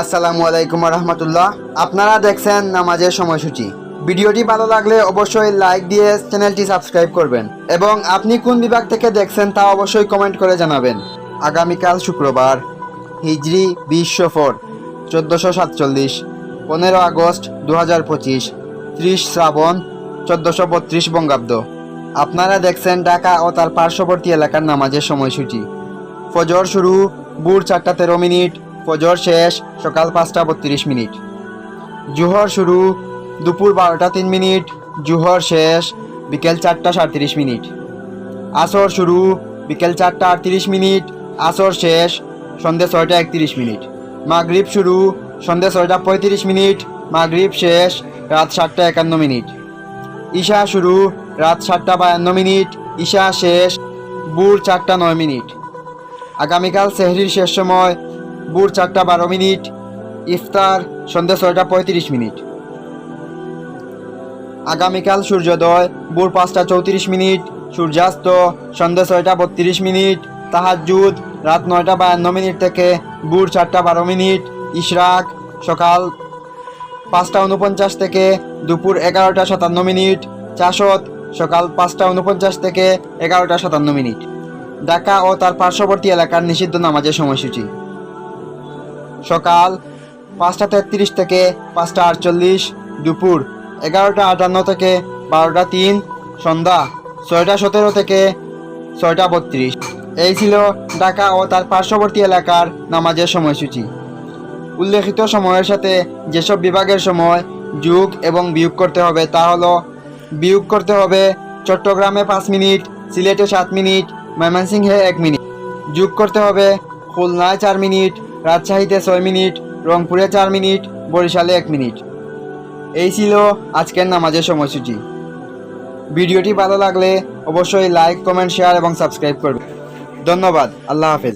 আসসালামু আলাইকুম রহমতুল্লাহ আপনারা দেখছেন নামাজের সময়সূচি। ভিডিওটি ভালো লাগলে অবশ্যই লাইক দিয়ে চ্যানেলটি সাবস্ক্রাইব করবেন এবং আপনি কোন বিভাগ থেকে দেখছেন তা অবশ্যই কমেন্ট করে জানাবেন। আগামীকাল শুক্রবার, হিজরি বিশ সফর চোদ্দোশো সাতচল্লিশ, পনেরো আগস্ট দু হাজার পঁচিশ, ত্রিশ শ্রাবণ, চোদ্দোশো বত্রিশ বঙ্গাব্দ। আপনারা দেখছেন ঢাকা ও তার পার্শ্ববর্তী এলাকার নামাজের সময়সূচি। ফজর শুরু, ভোর চারটা তেরো মিনিট ফজর শেষ, সকাল পাঁচটা বত্রিশ মিনিট। জুহর শুরু দুপুর বারোটা তিন মিনিট, জুহর শেষ বিকেল চারটা সাঁত্রিশ মিনিট। আসর শুরু বিকেল চারটা আটত্রিশ মিনিট, আসর শেষ সন্ধ্যে ছয়টা একত্রিশ মিনিট। মাগরিব শুরু সন্ধ্যে ছয়টা পঁয়ত্রিশ মিনিট, মাগরিব শেষ রাত সাতটা একান্ন মিনিট। ঈশা শুরু রাত সাতটা বায়ান্ন মিনিট, ঈশা শেষ বুর চারটা নয় মিনিট। আগামীকাল সেহরির শেষ সময় বুর চারটা বারো মিনিট, ইফতার সন্ধ্যা ছয়টা পঁয়ত্রিশ মিনিট। আগামীকাল সূর্যোদয়, ভোর পাঁচটা চৌত্রিশ মিনিট, সূর্যাস্ত সন্ধ্যা ছয়টা বত্রিশ মিনিট তাহাজুদ রাত নয়টা বায়ান্ন মিনিট থেকে ভোর চারটা বারো মিনিট, ইশরাক সকাল পাঁচটা উনপঞ্চাশ থেকে দুপুর এগারোটা সাতান্ন মিনিট, চাষত সকাল পাঁচটা উনপঞ্চাশ থেকে এগারোটা সাতান্ন মিনিট। ঢাকা ও তার পার্শ্ববর্তী এলাকার নিষিদ্ধ নামাজের সময়সূচি। সকাল পাঁচটা তেত্রিশ থেকে পাঁচটা আটচল্লিশ দুপুর এগারোটা আটান্ন থেকে বারোটা তিন, সন্ধ্যা ছয়টা সতেরো থেকে ছয়টা বত্রিশ। এই ছিল ঢাকা ও তার পার্শ্ববর্তী এলাকার নামাজের সময়সূচি। উল্লেখিত সময়ের সাথে যেসব বিভাগের সময় যোগ এবং বিয়োগ করতে হবে তা হলো বিয়োগ করতে হবে চট্টগ্রামে পাঁচ মিনিট, সিলেটে সাত মিনিট, ময়মনসিংহে এক মিনিট। যোগ করতে হবে খুলনায় চার মিনিট রাজশাহীতে ছয় মিনিট, রংপুরে চার মিনিট, বরিশালে এক মিনিট। এই ছিল আজকের নামাজের সময়সূচি। ভিডিওটি ভালো লাগলে অবশ্যই লাইক কমেন্ট শেয়ার এবং সাবস্ক্রাইব করবে ধন্যবাদ। আল্লাহ হাফেজ।